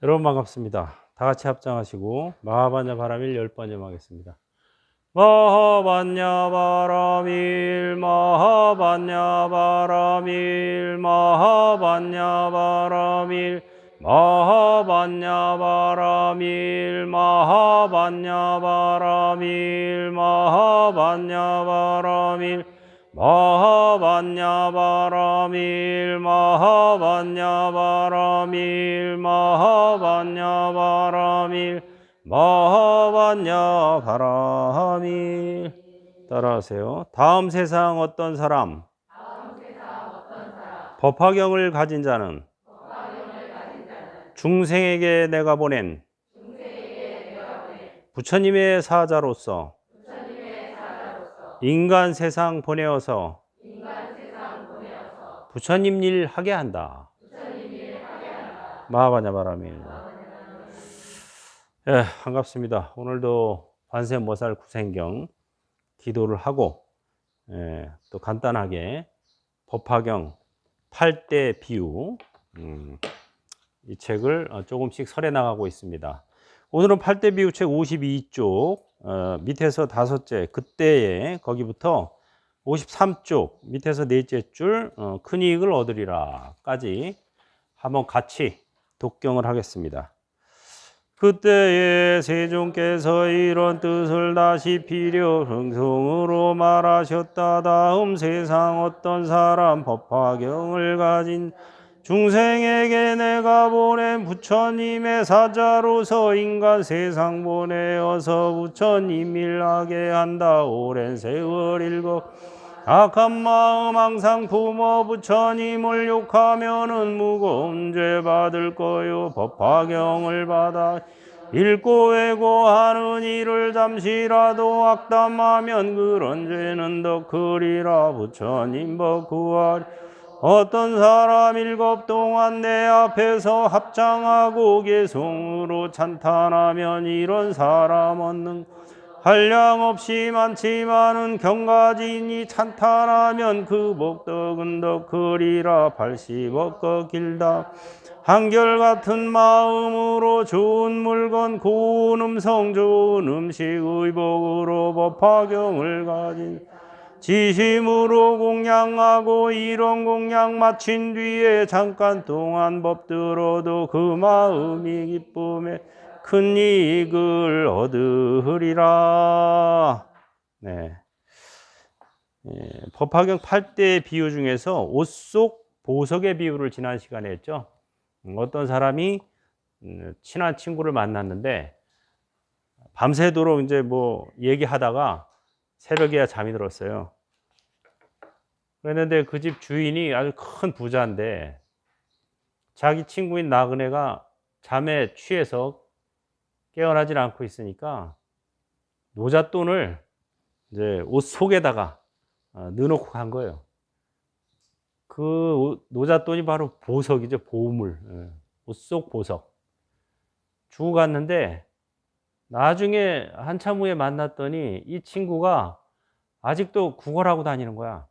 여러분 반갑습니다. 다 같이 합장하시고 마하반야 바람일 열 번째 하겠습니다. 마하반야 바람일 마하반야 바람일 마하반야 바람일 마하반야 바람일 마하반야 바람일 마하반야 바람일 마하반야 바람일 마하반야 바람일 마하반야 바람일 마하반야 바람일 따라하세요. 다음 세상 어떤 사람? 법화경을 가진 자는? 중생에게 내가 보낸? 부처님의 사자로서 인간 세상 보내어서 부처님 일 하게 한다. 마하바냐 바람이. 예, 반갑습니다. 오늘도 관세모살 구생경 기도를 하고 예, 또 간단하게 법화경 8대 비유 음, 이 책을 어, 조금씩 설해 나가고 있습니다. 오늘은 8대 비유 책 52쪽 어, 밑에서 다섯째 그때에 거기부터 53쪽 밑에서 넷째 줄 어, 큰 이익을 얻으리라 까지 한번 같이 독경을 하겠습니다. 그때에 세종께서 이런 뜻을 다시 비려 흥성으로 말하셨다. 다음 세상 어떤 사람 법화경을 가진 중생에게 내가 보낸 부처님의 사자로서 인간 세상 보내어서 부처님 일하게 한다. 오랜 세월 일곱 악한 마음 항상 부모 부처님을 욕하면은 무거운 죄 받을 거요. 법화경을 받아 읽고 외고하는 일을 잠시라도 악담하면 그런 죄는 더 크리라. 부처님 법구하리 어떤 사람 일곱 동안 내 앞에서 합장하고 개송으로 찬탄하면 이런 사람 얻는 한량 없이 많지만은 경가진이 찬탄하면 그 복덕은 더 크리라 팔십억 길다. 한결같은 마음으로 좋은 물건 고운 음성 좋은 음식 의복으로 법화경을 가진 지심으로 공양하고 이런 공양 마친 뒤에 잠깐 동안 법 들어도 그 마음이 기쁨에 큰 이익을 얻으리라. 네. 예, 법화경 8대 비유 중에서 옷 속 보석의 비유를 지난 시간에 했죠. 음, 어떤 사람이 음, 친한 친구를 만났는데 밤새도록 이제 뭐 얘기하다가 새벽에야 잠이 들었어요. 그랬는데 그 집 주인이 아주 큰 부자인데 자기 친구인 나그네가 잠에 취해서 깨어나질 않고 있으니까 노잣돈을 이제 옷 속에다가 어, 넣어놓고 간 거예요. 그 노잣돈이 바로 보석이죠, 보물. 예, 옷속 보석. 주고 갔는데 나중에 한참 후에 만났더니 이 친구가 아직도 구걸하고 다니는 거야.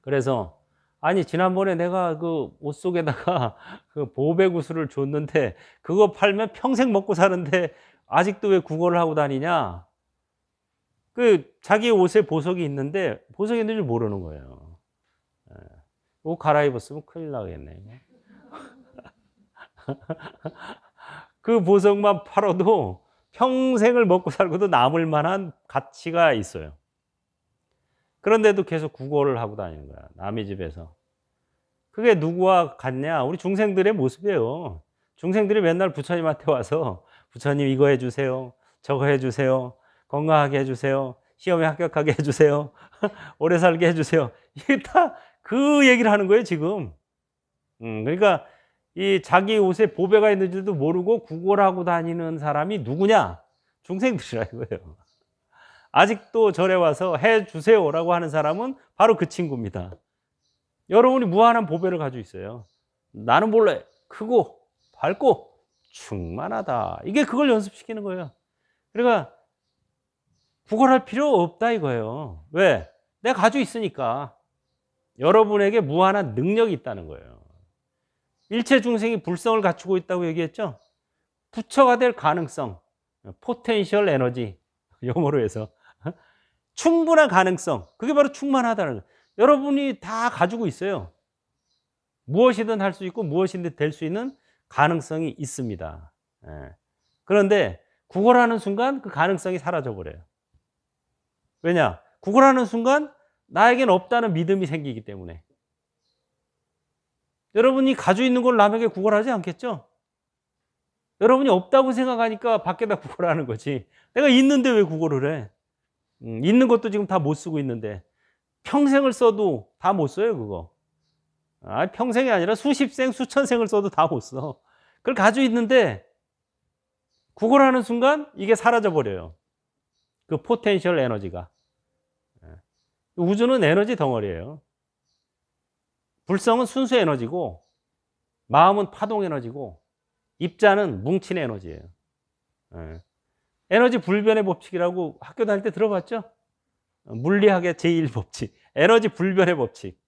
그래서 아니 지난번에 내가 그 옷 속에다가 그 보배 구슬을 줬는데 그거 팔면 평생 먹고 사는데 아직도 왜 구걸을 하고 다니냐? 그 자기 옷에 보석이 있는데 보석이 있는 줄 모르는 거예요. 예. 옷 갈아입었으면 큰일 나겠네. 그 보석만 팔아도 평생을 먹고 살고도 남을 만한 가치가 있어요. 그런데도 계속 구걸을 하고 다니는 거야. 남의 집에서. 그게 누구와 같냐? 우리 중생들의 모습이에요. 중생들이 맨날 부처님한테 와서 부처님 이거 해주세요. 저거 해주세요. 건강하게 해주세요. 시험에 합격하게 해주세요. 오래 살게 해주세요. 이게 다 그 얘기를 하는 거예요, 지금. 음, 그러니까 이 자기 옷에 보배가 있는지도 모르고 구걸하고 다니는 사람이 누구냐? 중생들이라 이거예요. 아직도 절에 와서 해 주세요라고 하는 사람은 바로 그 친구입니다. 여러분이 무한한 보배를 가지고 있어요. 나는 몰래 크고 밝고 충만하다. 이게 그걸 연습시키는 거예요. 그러니까 구걸할 필요 없다 이거예요. 왜? 내가 가지고 있으니까. 여러분에게 무한한 능력이 있다는 거예요. 일체 중생이 불성을 갖추고 있다고 얘기했죠. 부처가 될 가능성, 포텐셜 에너지, 영어로 해서 충분한 가능성, 그게 바로 충만하다는 거예요. 여러분이 다 가지고 있어요. 무엇이든 할 수 있고 무엇이든 될 수 있는 가능성이 있습니다. 예. 그런데 구걸하는 순간 그 가능성이 사라져 버려요. 왜냐? 구걸하는 순간 나에겐 없다는 믿음이 생기기 때문에. 여러분이 가지고 있는 걸 남에게 구걸하지 않겠죠? 여러분이 없다고 생각하니까 밖에다 구걸하는 거지. 내가 있는데 왜 구걸을 해? 음, 있는 것도 지금 다 못 쓰고 있는데 평생을 써도 다 못 써요 그거. 아, 평생이 아니라 수십 생, 수천 생을 써도 다 못 써. 그걸 가지고 있는데 구걸하는 순간 이게 사라져 버려요. 그 포텐셜 에너지가. 예. 우주는 에너지 덩어리예요. 불성은 순수 에너지고 마음은 파동 에너지고 입자는 뭉친 에너지예요. 예. 에너지 불변의 법칙이라고 학교 다닐 때 들어봤죠? 물리학의 제1법칙. 에너지 불변의 법칙.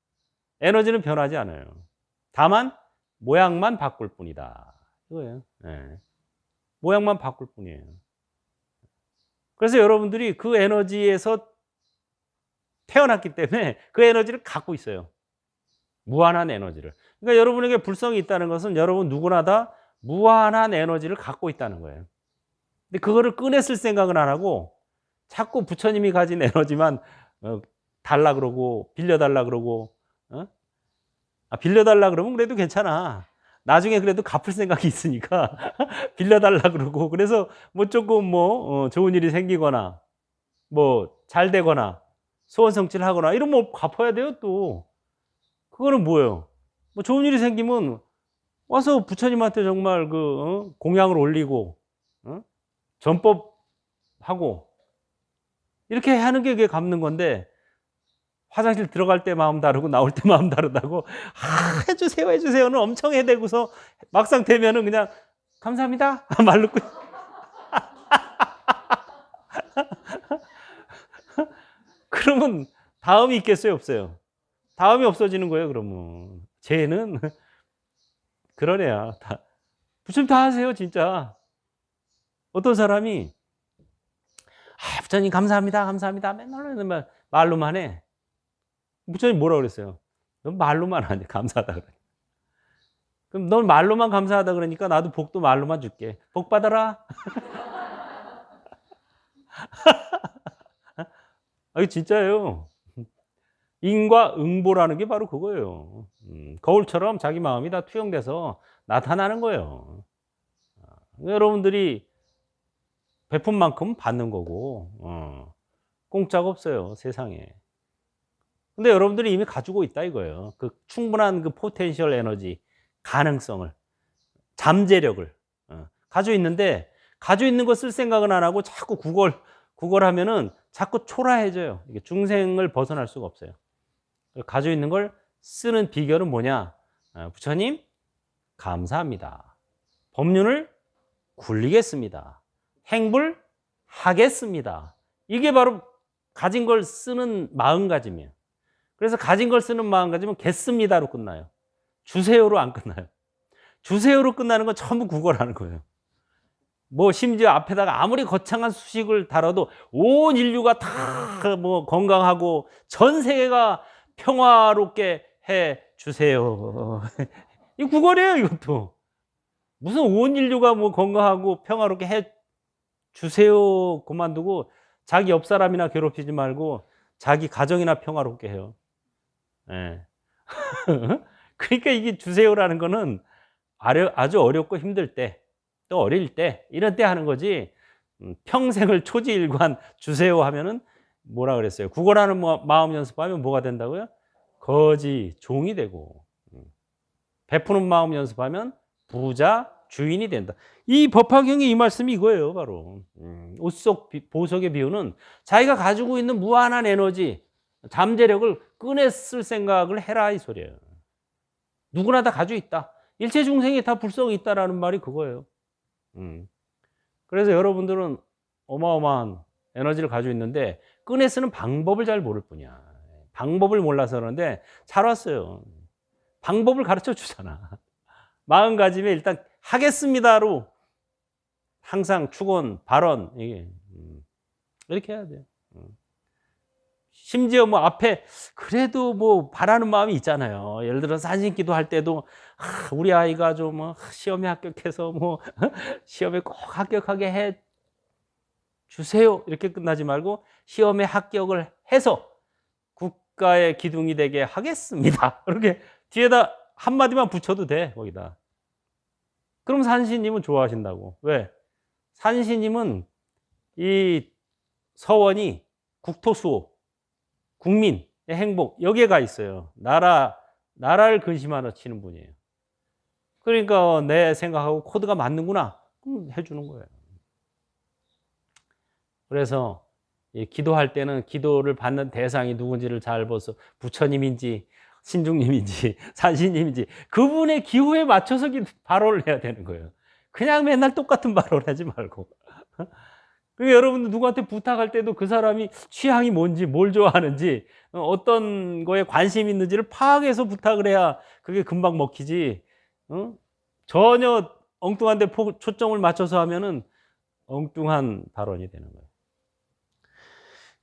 에너지는 변하지 않아요. 다만 모양만 바꿀 뿐이다. 이거예요. 예. 모양만 바꿀 뿐이에요. 그래서 여러분들이 그 에너지에서 태어났기 때문에 그 에너지를 갖고 있어요. 무한한 에너지를. 그러니까 여러분에게 불성이 있다는 것은 여러분 누구나 다 무한한 에너지를 갖고 있다는 거예요. 근데 그거를 꺼냈을 생각은 안 하고 자꾸 부처님이 가진 에너지만 어, 달라 그러고 빌려달라 그러고 어? 아, 빌려달라 그러면 그래도 괜찮아. 나중에 그래도 갚을 생각이 있으니까 빌려달라 그러고 그래서 뭐 조금 뭐 어, 좋은 일이 생기거나 뭐 잘 되거나 소원 성취하거나 이러면 뭐 갚아야 돼요 또 그거는 뭐예요? 뭐 좋은 일이 생기면 와서 부처님한테 정말 그 어? 공양을 올리고 어? 전법하고 이렇게 하는 게 그게 갚는 건데 화장실 들어갈 때 마음 다르고 나올 때 마음 다르다고 아, 해주세요 해주세요는 엄청 해대고서 막상 되면은 그냥 감사합니다 말로 끝. 그러면 다음이 있겠어요 없어요? 다음이 없어지는 거예요 그러면 쟤는 그런 애야 다 부처님 다 하세요 진짜 어떤 사람이 아, 부처님 감사합니다 감사합니다 맨날 말로만 해 부처님 뭐라 그랬어요? 넌 말로만 하니 감사하다 그래. 그럼 넌 말로만 감사하다 그러니까 나도 복도 말로만 줄게. 복 받아라. 아, 이 진짜예요. 인과 응보라는 게 바로 그거예요. 음, 거울처럼 자기 마음이 다 투영돼서 나타나는 거예요. 아, 여러분들이 베푼 만큼 받는 거고, 어, 공짜가 없어요, 세상에. 근데 여러분들이 이미 가지고 있다 이거예요. 그 충분한 그 포텐셜 에너지, 가능성을, 잠재력을 어, 가지고 있는데 가지고 있는 거 쓸 생각은 안 하고 자꾸 구걸 구걸하면은 자꾸 초라해져요. 중생을 벗어날 수가 없어요. 가지고 있는 걸 쓰는 비결은 뭐냐? 어, 부처님 감사합니다. 법륜을 굴리겠습니다. 행불 하겠습니다. 이게 바로 가진 걸 쓰는 마음가짐이에요. 그래서 가진 걸 쓰는 마음가짐은 겠습니다로 끝나요. 주세요로 안 끝나요. 주세요로 끝나는 건 전부 구걸하는 거예요. 뭐 심지어 앞에다가 아무리 거창한 수식을 달아도 온 인류가 다 뭐 건강하고 전 세계가 평화롭게 해 주세요. 이 구걸이에요, 이것도. 무슨 온 인류가 뭐 건강하고 평화롭게 해 주세요. 그만두고 자기 옆 사람이나 괴롭히지 말고 자기 가정이나 평화롭게 해요. 예. 그러니까 이게 주세요라는 거는 아주 어렵고 힘들 때, 또 어릴 때, 이런 때 하는 거지, 음, 평생을 초지일관 주세요 하면은 뭐라 그랬어요? 구걸하는 마음 연습하면 뭐가 된다고요? 거지, 종이 되고, 음. 베푸는 마음 연습하면 부자, 주인이 된다. 이 법화경의 이 말씀이 이거예요, 바로. 음, 옷속 보석의 비유는 자기가 가지고 있는 무한한 에너지, 잠재력을 꺼냈을 생각을 해라 이 소리예요. 누구나 다 가지고 있다. 일체 중생이 다 불성이 있다라는 말이 그거예요. 음. 그래서 여러분들은 어마어마한 에너지를 가지고 있는데 꺼내 쓰는 방법을 잘 모를 뿐이야. 방법을 몰라서 그러는데 잘 왔어요. 방법을 가르쳐 주잖아. 마음가짐에 일단 하겠습니다로 항상 축원, 발언 이게 음, 이렇게 해야 돼요. 음. 심지어 뭐 앞에 그래도 뭐 바라는 마음이 있잖아요. 예를 들어 산신기도 할 때도 아, 우리 아이가 좀뭐 시험에 합격해서 뭐 시험에 꼭 합격하게 해 주세요. 이렇게 끝나지 말고 시험에 합격을 해서 국가의 기둥이 되게 하겠습니다. 이렇게 뒤에다 한마디만 붙여도 돼, 거기다. 그럼 산신님은 좋아하신다고. 왜? 산신님은 이 서원이 국토수호, 국민의 행복, 여기에 가 있어요. 나라, 나라를 근심하러 치는 분이에요. 그러니까 내 생각하고 코드가 맞는구나. 그럼 해주는 거예요. 그래서 이 기도할 때는 기도를 받는 대상이 누군지를 잘 봐서 부처님인지 신중님인지 산신님인지 그분의 기호에 맞춰서 기- 발언을 해야 되는 거예요. 그냥 맨날 똑같은 발언 하지 말고. 그러니까 여러분들 누구한테 부탁할 때도 그 사람이 취향이 뭔지, 뭘 좋아하는지, 어, 어떤 거에 관심 있는지를 파악해서 부탁을 해야 그게 금방 먹히지. 어? 전혀 엉뚱한 데 포- 초점을 맞춰서 하면은 엉뚱한 발언이 되는 거예요.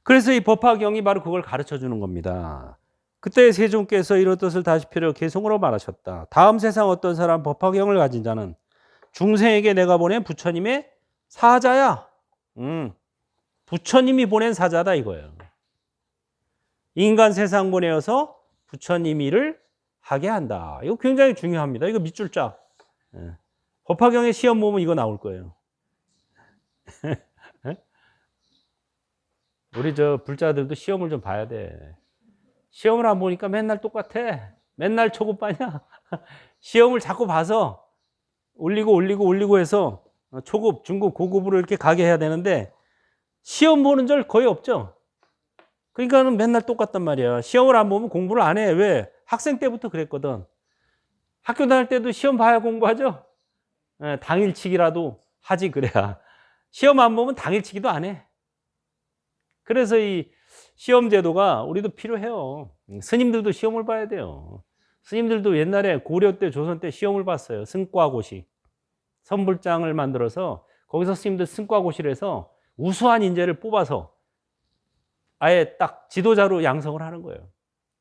그래서 이 법화경이 바로 그걸 가르쳐 주는 겁니다. 그때 세종께서 이렇듯을 다시 필요 개성으로 말하셨다. 다음 세상 어떤 사람 법화경을 가진 자는 중생에게 내가 보낸 부처님의 사자야. 음, 부처님이 보낸 사자다 이거예요. 인간 세상 보내어서 부처님 일을 하게 한다. 이거 굉장히 중요합니다. 이거 밑줄 짝. 예. 법화경의 시험 보면 이거 나올 거예요. 예? 우리 저 불자들도 시험을 좀 봐야 돼. 시험을 안 보니까 맨날 똑같아. 맨날 초급반이야. 시험을 자꾸 봐서 올리고 올리고 올리고 해서 초급, 중급, 고급으로 이렇게 가게 해야 되는데 시험 보는 절 거의 없죠. 그러니까는 맨날 똑같단 말이야. 시험을 안 보면 공부를 안 해. 왜? 학생 때부터 그랬거든. 학교 다닐 때도 시험 봐야 공부하죠. 예, 당일치기라도 하지 그래야. 시험 안 보면 당일치기도 안 해. 그래서 이 시험 제도가 우리도 필요해요. 스님들도 시험을 봐야 돼요. 스님들도 옛날에 고려 때, 조선 때 시험을 봤어요. 승과고시. 선불장을 만들어서 거기서 스님들 승과고시를 해서 우수한 인재를 뽑아서 아예 딱 지도자로 양성을 하는 거예요.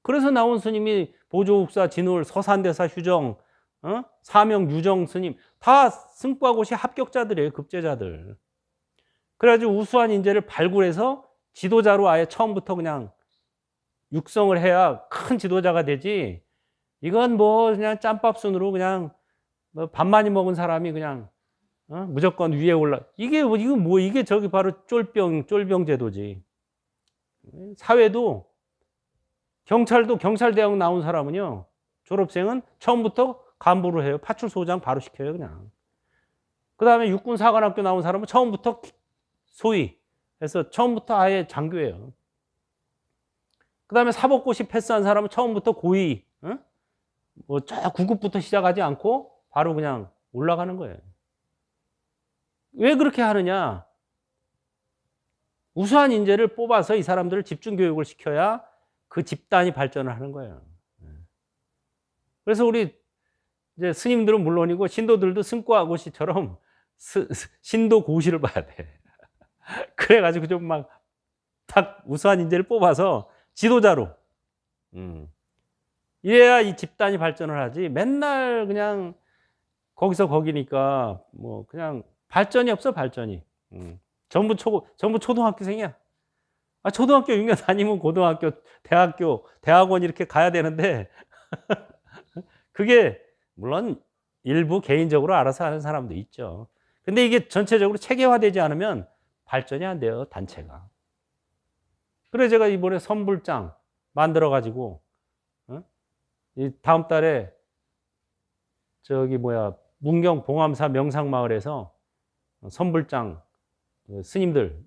그래서 나온 스님이 보조국사, 진울, 서산대사, 휴정, 어? 사명, 유정 스님 다 승과고시 합격자들이에요. 급제자들. 그래가지고 우수한 인재를 발굴해서 지도자로 아예 처음부터 그냥 육성을 해야 큰 지도자가 되지. 이건 뭐 그냥 짬밥 순으로 그냥 뭐밥 많이 먹은 사람이 그냥 어? 무조건 위에 올라. 이게 뭐 이거 뭐 이게 저기 바로 쫄병 쫄병 제도지. 사회도 경찰도 경찰 대학 나온 사람은요 졸업생은 처음부터 간부로 해요. 파출소장 바로 시켜요 그냥. 그 다음에 육군 사관학교 나온 사람은 처음부터 소위 해서 처음부터 아예 장교예요. 그 다음에 사법고시 패스한 사람은 처음부터 고위, 어? 뭐저 9급부터 시작하지 않고 바로 그냥 올라가는 거예요. 왜 그렇게 하느냐? 우수한 인재를 뽑아서 이 사람들을 집중 교육을 시켜야 그 집단이 발전을 하는 거예요. 그래서 우리 이제 스님들은 물론이고 신도들도 승과고시처럼 신도 고시를 봐야 돼. 그래가지고 좀막딱 우수한 인재를 뽑아서 지도자로. 음. 이래야 이 집단이 발전을 하지. 맨날 그냥 거기서 거기니까 뭐 그냥 발전이 없어 발전이. 음. 전부 초 전부 초등학교생이야. 아 초등학교 6년 다니면 고등학교, 대학교, 대학원 이렇게 가야 되는데 그게 물론 일부 개인적으로 알아서 하는 사람도 있죠. 근데 이게 전체적으로 체계화되지 않으면 발전이 안 돼요, 단체가. 그래 제가 이번에 선불장 만들어 가지고 어? 이 다음 달에 저기 뭐야 문경 봉암사 명상마을에서 선불장 그 스님들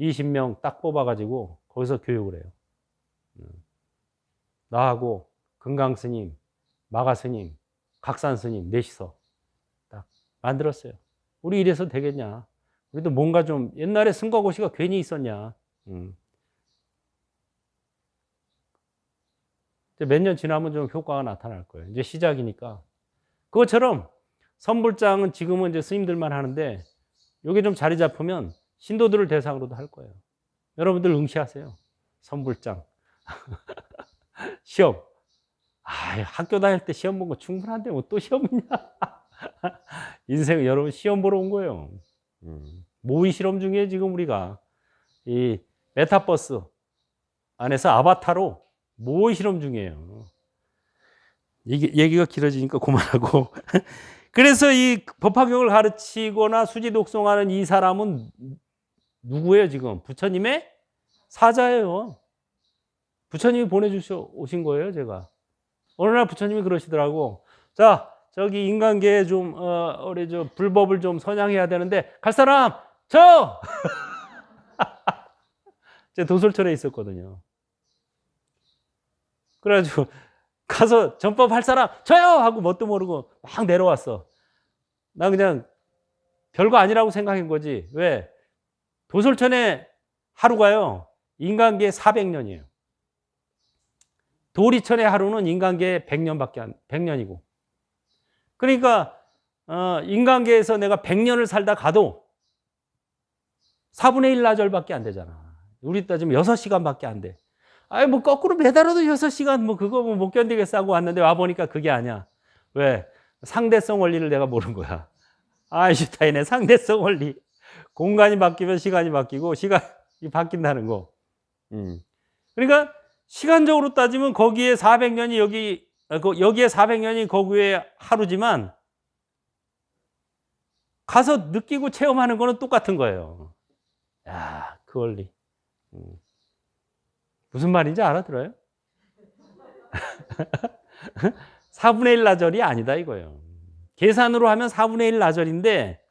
20명 딱 뽑아가지고 거기서 교육을 해요. 음. 나하고 금강 스님, 마가 스님, 각산 스님 넷이서 딱 만들었어요. 우리 이래서 되겠냐? 우리도 뭔가 좀 옛날에 승과고시가 괜히 있었냐? 음. 몇년 지나면 좀 효과가 나타날 거예요. 이제 시작이니까 그것처럼 선불장은 지금은 이제 스님들만 하는데 이게 좀 자리 잡으면 신도들을 대상으로도 할 거예요. 여러분들 응시하세요. 선불장. 시험. 아, 학교 다닐 때 시험 본 거 충분한데 뭐 또 시험이냐? 인생 여러분 시험 보러 온 거예요. 음. 모의 실험 중에 지금 우리가 이 메타버스 안에서 아바타로 모의 실험 중이에요. 이게 얘기가 길어지니까 그만하고. 그래서 이 법화경을 가르치거나 수지 독송하는 이 사람은 누구예요, 지금? 부처님의 사자예요. 부처님이 보내주셔 오신 거예요, 제가. 어느 날 부처님이 그러시더라고. 자, 저기 인간계에 좀, 어, 우리 저 불법을 좀 선양해야 되는데, 갈 사람, 저! 제 도솔천에 있었거든요. 그래가지고, 가서 전법 할 사람, 저요! 하고 뭣도 모르고 막 내려왔어. 나 그냥 별거 아니라고 생각한 거지. 왜? 도솔천의 하루가요, 인간계 400년이에요. 도리천의 하루는 인간계 100년밖에 안, 100년이고. 그러니까, 어, 인간계에서 내가 100년을 살다 가도 4분의 1 나절밖에 안 되잖아. 우리 따지면 6시간밖에 안 돼. 아이, 뭐, 거꾸로 매달아도 6시간, 뭐, 그거 뭐 못 견디겠어 하고 왔는데 와보니까 그게 아니야. 왜? 상대성 원리를 내가 모른 거야. 아인슈타인의 상대성 원리. 공간이 바뀌면 시간이 바뀌고, 시간이 바뀐다는 거. 음. 그러니까, 시간적으로 따지면 거기에 400년이 여기, 아, 그 여기에 400년이 거기에 하루지만, 가서 느끼고 체험하는 거는 똑같은 거예요. 야, 그 원리. 음. 무슨 말인지 알아들어요? 4분의 1 나절이 아니다 이거예요. 계산으로 하면 4분의 1 나절인데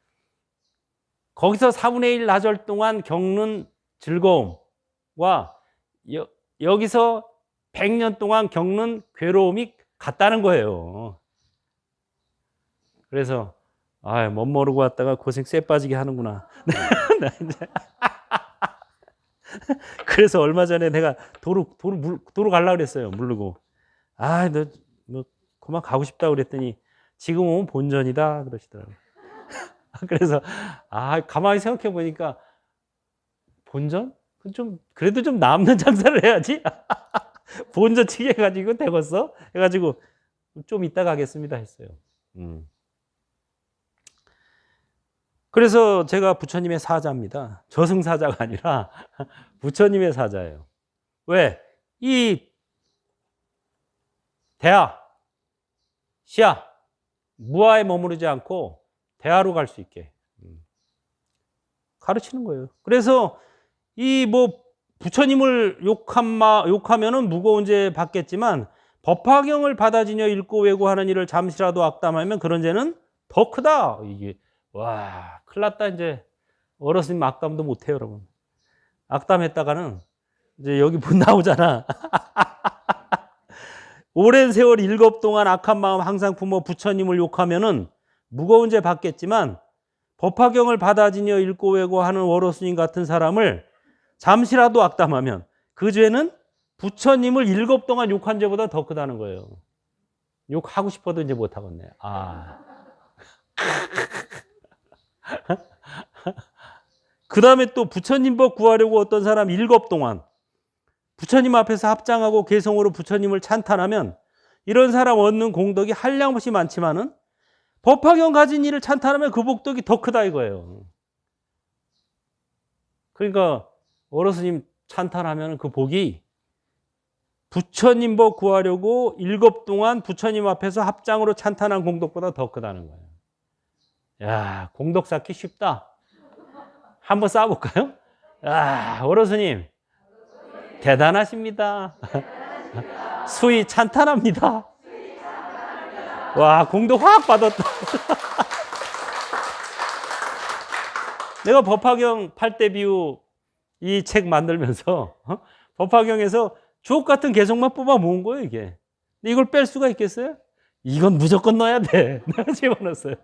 거기서 4분의 1 나절 동안 겪는 즐거움과 여, 여기서 100년 동안 겪는 괴로움이 같다는 거예요. 그래서 아, 못 모르고 왔다가 고생 쎄 빠지게 하는구나. 나 이제 그래서 얼마 전에 내가 도로 도로 물, 도로 갈라 그랬어요. 모르고. 아, 너, 너 그만 가고 싶다 그랬더니 지금 오면 본전이다 그러시더라고요. 그래서 아, 가만히 생각해 보니까 본전? 그좀 그래도 좀 남는 장사를 해야지. 본전 치게 해가지고 되겠어? 해 가지고 좀 이따 가겠습니다 했어요. 음. 그래서 제가 부처님의 사자입니다. 저승사자가 아니라 부처님의 사자예요. 왜? 이 대하, 시야, 무아에 머무르지 않고 대하로 갈 수 있게 음. 가르치는 거예요. 그래서 이 뭐 부처님을 욕한 마 욕하면은 무거운 죄 받겠지만 법화경을 받아지녀 읽고 외고하는 일을 잠시라도 악담하면 그런 죄는 더 크다. 이게 와, 큰일 났다, 이제. 어르신 악담도 못해요, 여러분. 악담했다가는 이제 여기 못 나오잖아. 오랜 세월 일곱 동안 악한 마음 항상 품어 부처님을 욕하면은 무거운 죄 받겠지만 법화경을 받아지녀 읽고 외고 하는 워로스님 같은 사람을 잠시라도 악담하면 그 죄는 부처님을 일곱 동안 욕한 죄보다 더 크다는 거예요. 욕하고 싶어도 이제 못하겠네. 아. 그 다음에 또 부처님 법 구하려고 어떤 사람 일곱 동안 부처님 앞에서 합장하고 개성으로 부처님을 찬탄하면 이런 사람 얻는 공덕이 한량없이 많지만은 법화경 가진 이를 찬탄하면 그 복덕이 더 크다 이거예요. 그러니까 어르스님 찬탄하면 그 복이 부처님 법 구하려고 일곱 동안 부처님 앞에서 합장으로 찬탄한 공덕보다 더 크다는 거예요. 야, 공덕 쌓기 쉽다. 한번 쌓아볼까요? 아, 어르스님, 대단하십니다. 수위 찬탄합니다. 와, 공덕 확 받았다. 내가 법화경 8대 비유 이 책 만들면서 어? 법화경에서 주옥 같은 개성만 뽑아 모은 거예요, 이게. 근데 이걸 뺄 수가 있겠어요? 이건 무조건 넣어야 돼. 내가 집어넣었어요.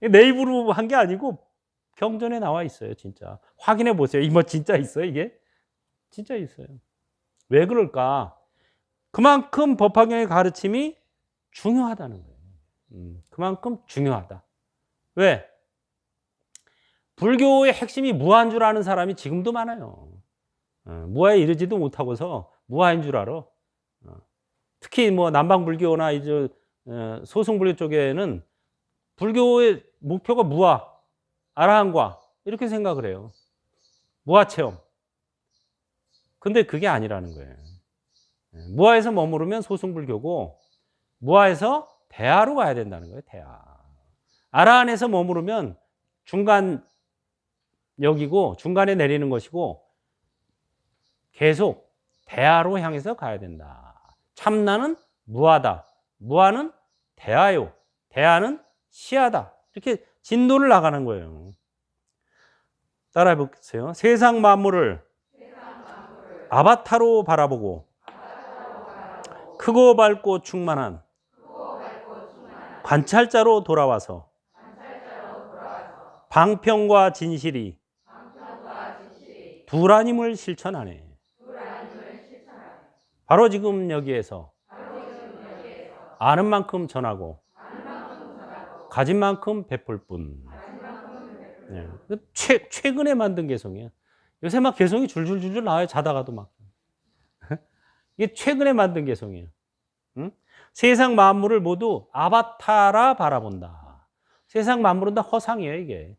내 입으로 한 게 아니고 경전에 나와 있어요, 진짜. 확인해 보세요. 이뭐 진짜 있어요, 이게? 진짜 있어요. 왜 그럴까? 그만큼 법화경의 가르침이 중요하다는 거예요. 음, 그만큼 중요하다. 왜? 불교의 핵심이 무한 줄 아는 사람이 지금도 많아요. 어, 무아에 이르지도 못하고서 무아인 줄 알아. 어, 특히 뭐 남방불교나 이제 어, 소승불교 쪽에는 불교의 목표가 무아, 아라한과 이렇게 생각을 해요. 무아 체험. 근데 그게 아니라는 거예요. 예, 무아에서 머무르면 소승불교고 무아에서 대하로 가야 된다는 거예요. 대하. 아라한에서 머무르면 중간 여기고 중간에 내리는 것이고 계속 대하로 향해서 가야 된다. 참나는 무하다. 무하는 대하요. 대하는 시하다. 이렇게 진도를 나가는 거예요. 따라해 보세요. 세상 만물을 아바타로 바라보고 크고 밝고 충만한 관찰자로 돌아와서 방평과 진실이 불안임을 실천하네. 바로 지금 여기에서 아는 만큼 전하고 가진 만큼 베풀 뿐. 네. 최, 최근에 만든 개성이에요. 요새 막 개성이 줄줄줄줄 나와요. 자다가도 막. 이게 최근에 만든 개성이에요. 응? 세상 만물을 모두 아바타라 바라본다. 세상 만물은 다 허상이에요, 이게.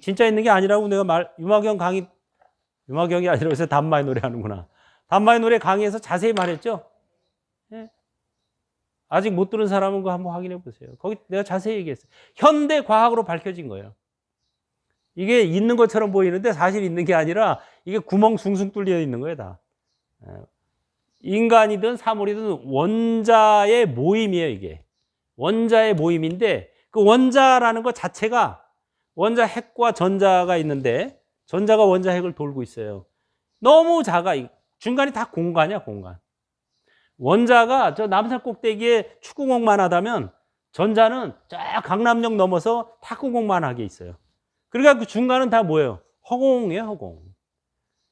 진짜 있는 게 아니라고 내가 말, 유마경 강의, 유마경이 아니라 요새 단마의 노래 하는구나. 단마의 노래 강의에서 자세히 말했죠? 예. 아직 못 들은 사람은 그거 한번 확인해 보세요. 거기 내가 자세히 얘기했어요. 현대 과학으로 밝혀진 거예요. 이게 있는 것처럼 보이는데 사실 있는 게 아니라 이게 구멍 숭숭 뚫려 있는 거예요, 다. 예. 인간이든 사물이든 원자의 모임이에요, 이게. 원자의 모임인데 그 원자라는 것 자체가 원자 핵과 전자가 있는데 전자가 원자 핵을 돌고 있어요. 너무 작아. 중간이 다 공간이야, 공간. 원자가 저 남산 꼭대기에 축구공만 하다면 전자는 저 강남역 넘어서 탁구공만 하게 있어요. 그러니까 그 중간은 다 뭐예요? 허공이에요, 허공.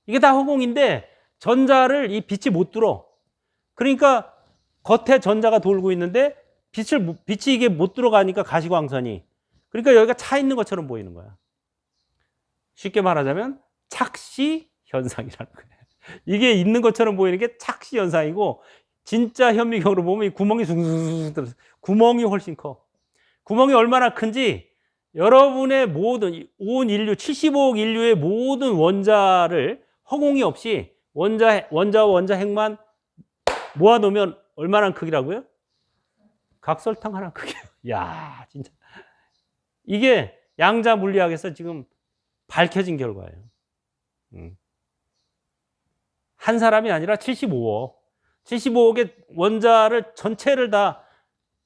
이게 다 허공인데 전자를 이 빛이 못 들어. 그러니까 겉에 전자가 돌고 있는데 빛을 못- 빛이 이게 못 들어가니까 가시광선이. 그러니까 여기가 차 있는 것처럼 보이는 거야. 쉽게 말하자면 착시 현상이라는 거예요. 이게 있는 것처럼 보이는 게 착시 현상이고 진짜 현미경으로 보면 이 구멍이 숭숭숭 들어서 구멍이 훨씬 커. 구멍이 얼마나 큰지 여러분의 모든 온 인류 75억 인류의 모든 원자를 허공이 없이 원자 원자와 원자 핵만 모아 놓으면 얼마나 크기라고요? 각설탕 하나 크기. 야, 진짜 이게 양자 물리학에서 지금 밝혀진 결과예요. 음. 한 사람이 아니라 75억. 75억의 원자를 전체를 다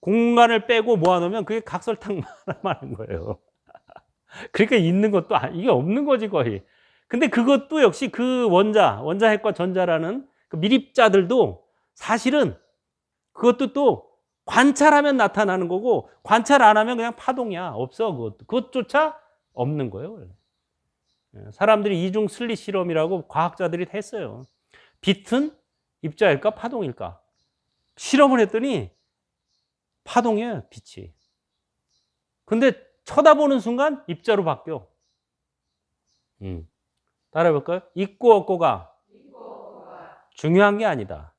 공간을 빼고 모아놓으면 그게 각설탕만 하는 거예요. 그러니까 있는 것도 아- 이게 없는 거지 거의. 근데 그것도 역시 그 원자, 원자핵과 전자라는 그 미립자들도 사실은 그것도 또 관찰하면 나타나는 거고 관찰 안 하면 그냥 파동이야. 없어 그것도. 그것조차 없는 거예요. 예, 사람들이 이중 슬릿 실험이라고 과학자들이 했어요. 빛은 입자일까 파동일까? 실험을 했더니 파동이에요, 빛이. 근데 쳐다보는 순간 입자로 바뀌어. 음. 따라해 볼까요? 있고 없고가 중요한 게 아니다.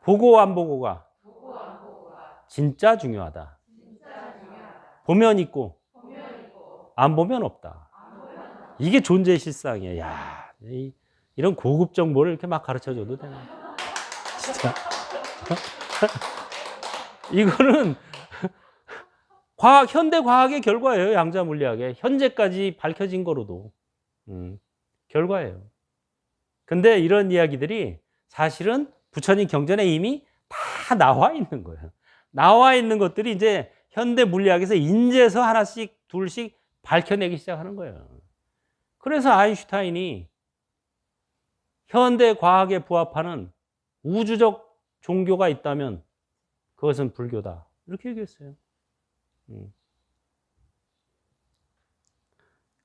보고 안 보고가 진짜 중요하다. 보면 있고 안 보면 없다. 이게 존재 실상이에요. 야, 이- 이런 고급 정보를 이렇게 막 가르쳐 줘도 되나? 진짜. 이거는 과학, 현대 과학의 결과예요. 양자 물리학의. 현재까지 밝혀진 거로도. 음, 결과예요. 근데 이런 이야기들이 사실은 부처님 경전에 이미 다 나와 있는 거예요. 나와 있는 것들이 이제 현대 물리학에서 인제서 하나씩, 둘씩 밝혀내기 시작하는 거예요. 그래서 아인슈타인이 현대 과학에 부합하는 우주적 종교가 있다면 그것은 불교다. 이렇게 얘기했어요. 음.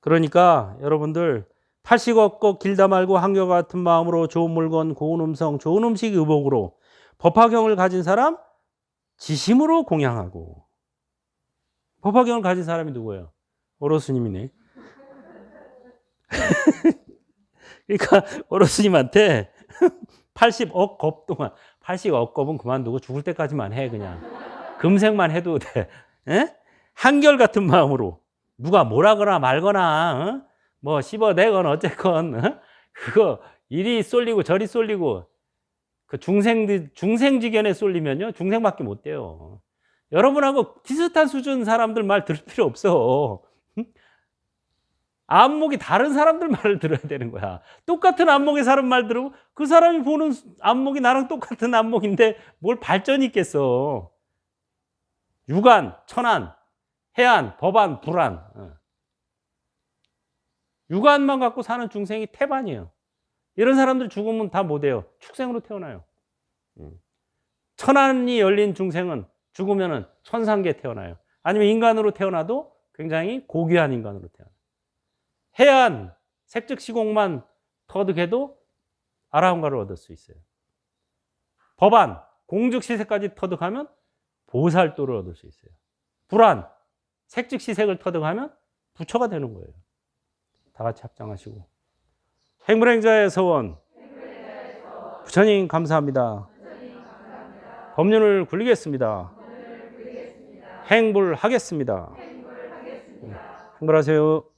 그러니까 여러분들 팔씩 얻고 길다 말고 한결 같은 마음으로 좋은 물건, 고운 음성, 좋은 음식 의복으로 법화경을 가진 사람 지심으로 공양하고 법화경을 가진 사람이 누구예요? 오로스님이네. 그러니까 오로스님한테 80억 겁 동안 80억 겁은 그만두고 죽을 때까지만 해 그냥 금생만 해도 돼. 에? 한결 같은 마음으로 누가 뭐라 거나 말거나 어? 뭐 씹어내건 어쨌건 어? 그거 이리 쏠리고 저리 쏠리고 그 중생 중생지견에 쏠리면요 중생밖에 못 돼요. 여러분하고 비슷한 수준 사람들 말 들을 필요 없어. 응? 안목이 다른 사람들 말을 들어야 되는 거야. 똑같은 안목의 사람 말 들으면 그 사람이 보는 안목이 나랑 똑같은 안목인데 뭘 발전이 있겠어. 유관, 천안, 해안, 법안, 불안. 어. 유관만 갖고 사는 중생이 태반이에요. 이런 사람들 죽으면 다 못해요. 축생으로 태어나요. 음. 천안이 열린 중생은 죽으면은 천상계에 태어나요. 아니면 인간으로 태어나도 굉장히 고귀한 인간으로 태어나요. 해안, 색즉시공만 터득해도 아라운가를 얻을 수 있어요. 법안, 공즉시색까지 터득하면 보살도를 얻을 수 있어요. 불안, 색즉 시색을 터득하면 부처가 되는 거예요. 다 같이 합장하시고. 행불행자의 서원. 부처님 감사합니다. 법륜을 굴리겠습니다. 행불하겠습니다. 행불하세요.